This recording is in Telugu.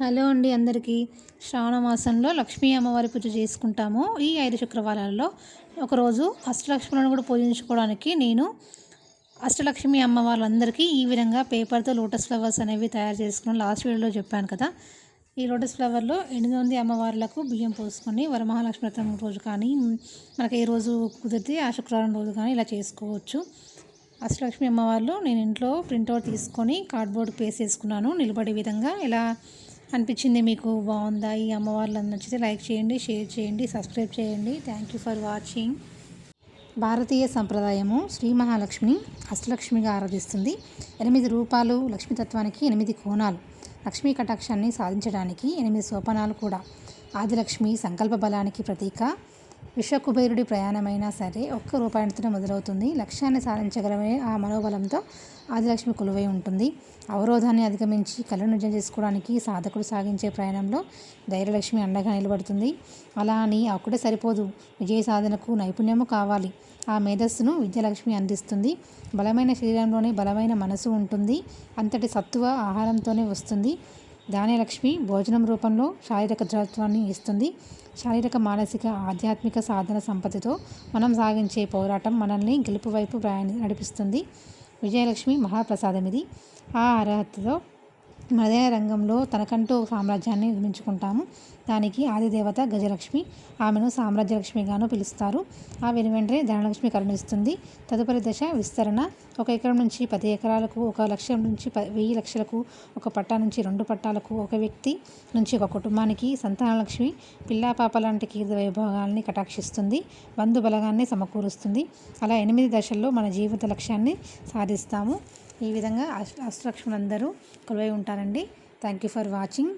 హలో అండి అందరికీ. శ్రావణ మాసంలో లక్ష్మీ అమ్మవారి పూజ చేసుకుంటాము. ఈ ఐదు శుక్రవారాలలో ఒకరోజు అష్టలక్ష్ములను కూడా పూజించుకోవడానికి నేను అష్టలక్ష్మి అమ్మవార్లందరికీ ఈ విధంగా పేపర్తో లోటస్ ఫ్లవర్స్ అనేవి తయారు చేసుకుని లాస్ట్ వీడియోలో చెప్పాను కదా. ఈ లోటస్ ఫ్లవర్లో ఎనిమిది మంది అమ్మవార్లకు బియ్యం పోసుకొని వరమహాలక్ష్మి వ్రతం రోజు కానీ మనకి ఏ రోజు కుదిరితే ఆ శుక్రవారం రోజు కానీ ఇలా చేసుకోవచ్చు. అష్టలక్ష్మి అమ్మవార్లు నేను ఇంట్లో ప్రింట్అవుట్ తీసుకొని కార్డ్బోర్డ్ పేస్ట్ చేసుకున్నాను. నిలబడే విధంగా ఇలా అనిపించింది మీకు? బాగుందా? ఈ అమ్మవార్లు నచ్చితే లైక్ చేయండి షేర్ చేయండి సబ్స్క్రైబ్ చేయండి. థ్యాంక్ యూ ఫర్ వాచింగ్ భారతీయ సంప్రదాయము శ్రీ మహాలక్ష్మిని అష్టలక్ష్మిగా ఆరాధిస్తుంది. ఎనిమిది రూపాలు లక్ష్మీతత్వానికి ఎనిమిది కోణాలు. లక్ష్మీ కటాక్షాన్ని సాధించడానికి ఎనిమిది సోపానాలు కూడా. ఆదిలక్ష్మి సంకల్ప బలానికి ప్రతీక. విశ్వకుబేరుడి ప్రయాణమైనా సరే ఒక్క రూపాయంతో మొదలవుతుంది. లక్ష్యాన్ని సాధించగలమే ఆ మనోబలంతో ఆదిలక్ష్మి కొలువై ఉంటుంది. అవరోధాన్ని అధిగమించి కళను నిజం చేసుకోవడానికి సాధకుడు సాగించే ప్రయాణంలో ధైర్యలక్ష్మి అండగా నిలబడుతుంది. అలా అని ఒకటే సరిపోదు. విజయ సాధనకు నైపుణ్యము కావాలి. ఆ మేధస్సును విద్యలక్ష్మి అందిస్తుంది. బలమైన శరీరంలోనే బలమైన మనసు ఉంటుంది. అంతటి సత్తువ ఆహారంతోనే వస్తుంది. ధాన్యలక్ష్మి భోజనం రూపంలో శారీరక దృఢత్వాన్ని ఇస్తుంది. శారీరక మానసిక ఆధ్యాత్మిక సాధన సంపత్తితో మనం సాగించే పోరాటం మనల్ని గెలుపు వైపు ప్రయాణి నడిపిస్తుంది. విజయలక్ష్మి మహాప్రసాదం ఇది. ఆ అర్హతలో మదయ రంగంలో తనకంటూ సామ్రాజ్యాన్ని నిర్మించుకుంటాము. దానికి ఆదిదేవత గజలక్ష్మి ఆమెను సామ్రాజ్యలక్ష్మిగాను పిలుస్తారు. ఆ వెనువెంటనే ధనలక్ష్మి కరుణిస్తుంది. తదుపరి దశ విస్తరణ. ఒక ఎకరం నుంచి పది ఎకరాలకు ఒక లక్షం నుంచి ప వెయ్యి లక్షలకు ఒక పట్టా నుంచి రెండు పట్టాలకు ఒక వ్యక్తి నుంచి ఒక కుటుంబానికి సంతానలక్ష్మి పిల్లాపాప లాంటి కీర్తి వైభోగాల్ని కటాక్షిస్తుంది. బంధు బలగాన్ని సమకూరుస్తుంది. అలా ఎనిమిది దశల్లో మన జీవిత లక్ష్యాన్ని సాధిస్తాము. ఈ విధంగా అష్ట అష్టలక్ష్ములందరూ కొలువై ఉంటారండి. Thank you for watching